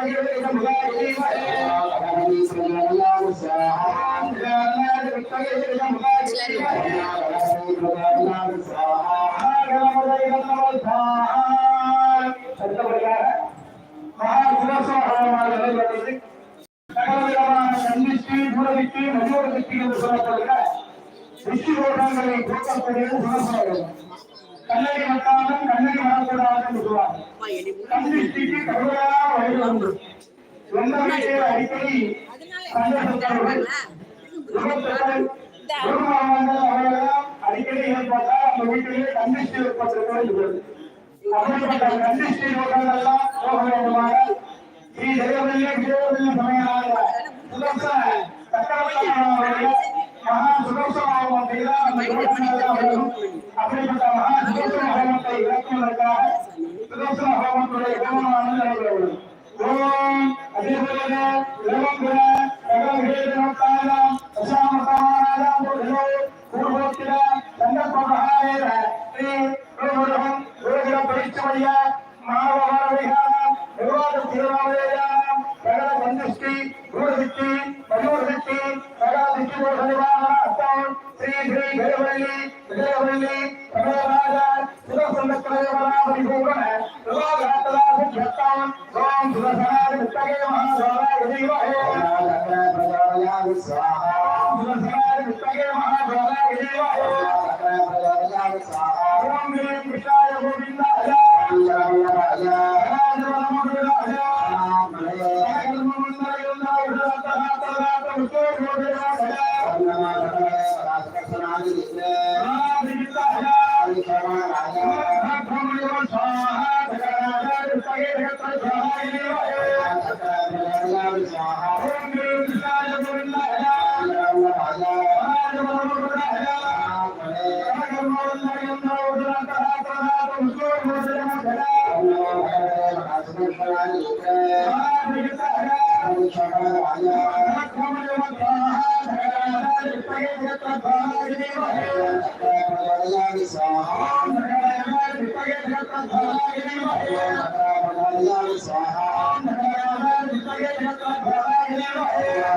ஓம் ஹ்ரீம் க்ளீம் க்ளாம் கண்ணகி மட்டாலும் கண்ணகி வரக்கூடாது என்று சொல்லுவாங்க கந்திஷ்டிக்கு கடுமையான வயது எந்த வீட்டில் அடிக்கடி ஏற்பட்டால் அந்த ஏற்பட்டிருக்கிறது. அப்படிப்பட்ட போக வேண்டுமாக ஸ்ரீ சமயமாக சுதர்ச சக்கரவர்த்தியானவருடைய மகா சுதர்சனாவும் அப்படிப்பட்ட மகா சுதர்சன ஹோமத்தை இறக்குவதற்காக சுதர்சன ஹோமத்துடைய ஹோமமானது நடைபெறுகிறது ஓம் அதிபதிய இளவங்குல श्री श्री भैरवल्ली विजयवल्ली प्रभावाजार सुख संस्कार बराबरी होगा Yeah.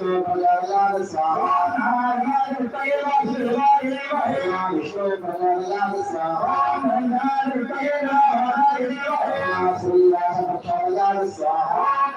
Shobhalalal Sahanar Tayla Shivaya Ram Shobhalalal Sahanar Tayla Hari Ram Sullah Shobhalalal Sahanar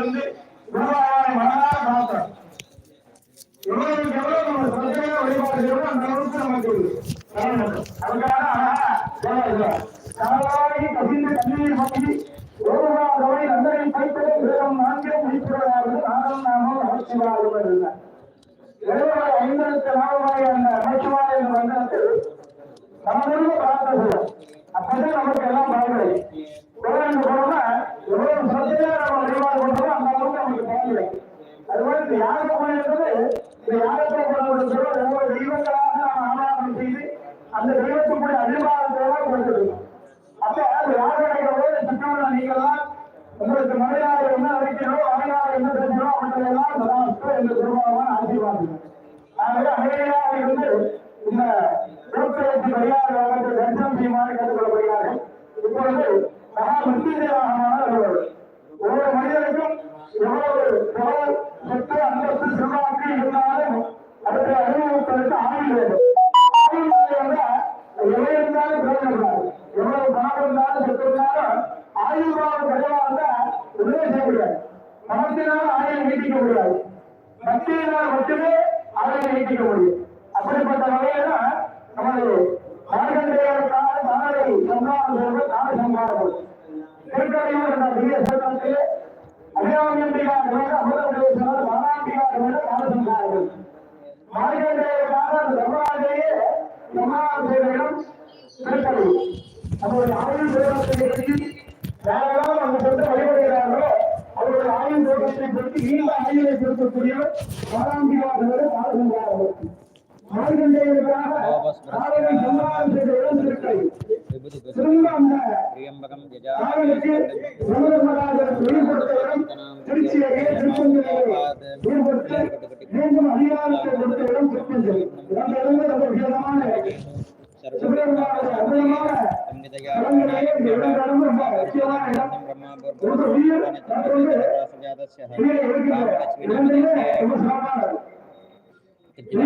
இருந்து குருபாவானை மனதார பார்த்தோம் எவ்வளவுக்கு எவ்வளவு நம்ம வழிபாடு அந்த அளவுக்கு நமக்கு அதுக்காக கண்ணீர் நந்தனை கைத்தலை வேகம் நான்கே முடிப்பவராவது நானும் நாமும் அவசியமாக இருந்தார் எழுபது ஐம்பதுக்கு நாலுமாய் அந்த என்ற மந்திரத்தில் பிரார்த்தனை அப்பதான் நமக்கு எல்லாம் பயன்படும் கோயில் போனோம்னா எவ்வளவு சத்தையா நம்ம வழிபாடு பண்றோமோ அந்த அளவுக்கு நமக்கு பயன்படும் அதுபோல இந்த யாகத்தை பண்ணிருந்தது இந்த யாகத்தை பண்ணுவது ஒவ்வொரு தெய்வங்களாக நாம் ஆராதனை செய்து அந்த தெய்வத்தினுடைய அபிமானத்தோட கொடுத்துருக்கோம் அப்ப அது யாகம் போது சுற்றமுள்ள நீங்கள்லாம் உங்களுக்கு மலையாள என்ன அழைக்கிறோம் மலையாள என்ன பேசுகிறோம் அவங்களெல்லாம் சதாஸ்து என்ற திருமணமான ஆசீர்வாதம் ஆகவே அமைதியாக இருந்து இந்த போக்குவரத்து மரியாதை வழங்கத்தை தரிசனம் செய்யுமாறு கேட்டுக்கொள்ளப்படுகிறார்கள் இப்பொழுது மகா மிருத்யுஞ்சயமான ஒவ்வொரு மனிதனுக்கும் எவ்வளவு புகழ் சொத்து அந்தஸ்து அனுபவிப்பதற்கு ஆயுள் வேண்டும் ஆயுள் இருந்தாலும் பிரயோஜனப்படாது எவ்வளவு பணம் இருந்தாலும் சொத்து இருந்தாலும் ஆயுள் வாழ்வு இருந்தா ஒன்றுமே செய்ய முடியாது ஆயுள் நீட்டிக்க முடியாது பக்தியினால் மட்டுமே ஆயுள் நீட்டிக்க முடியும் அப்படிப்பட்ட வகையில நமது மார்கண்டேயருக்காக நாளை சம்ஹாரம் செய்வது நாளை சம்ஹாரம் திருக்கடையூர் என்ற பெரிய சேதனத்திலே அபிராமியம்பிகா வேண்ட அமுதமுடைய மானாம்பிகா வேண்ட எவ்வாறே மகாதேவனிடம் அந்த சொந்த வழிபடுகிறார்களோ அவருடைய ஆயுள் தேவத்தை பற்றி நீண்ட ஆயுளை கொடுக்கக்கூடிய வாராந்திவாதிகளை ஆளுகிறார்கள் மார்கண்டேயருக்காக காலையில் சம்மாதம் செய்த மீண்டும் அதிகாரத்தை கொடுத்த இடம் திருப்பதி அந்த இடங்கள் ரொம்ப விசேஷமான சுப்பிரமணிய அற்புதமான களங்களிலே இந்த இடம் கடந்து ரொம்ப முக்கியமான இடம் ஒரு உயிர் மற்றொன்று கீழே இருக்கின்ற இரண்டுமே ரொம்ப சிறப்பானது இதை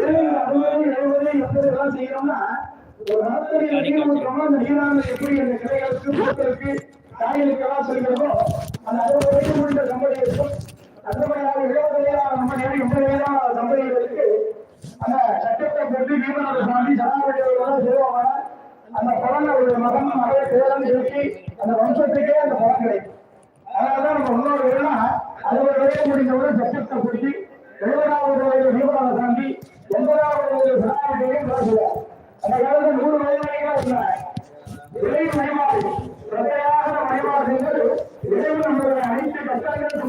எல்லாம் செய்யணும்னா ஒரு நீரூற்றமா அந்த நீரானது எப்படி அந்த கிளைகளுக்கு பூக்களுக்கு காய்களுக்கு எல்லாம் செல்கிறதோ அந்த அறுபது வயது முடிந்த தம்பதிகளுக்கும் மாதிரியாக எழுபது வயதான தம்பதிகள் எண்பது வயதான தம்பதிகளுக்கு அந்த சட்டத்தை பெற்று வீரநாத சாமி சனாவளியோட செய்வாங்க அந்த பலன் அவருடைய மகன் மகளை சொல்லி அந்த வம்சத்துக்கே அந்த பலன் கிடைக்கும். அதனாலதான் நம்ம முன்னோர்கள்லாம் அறுபது வயது முடிந்தவுடன் சட்டத்தை பிடிச்சி எழுபதாவது வயது பீமராம சாமி எண்பதாவது வயது சனாதிபதியும் பேசுவார் அந்த காலத்தில் நூறு வயதாக இருந்தார். இறை மயமாறு பிரதையாக மயமாறு என்பது இறைவன் அனைத்து கஷ்டங்களும்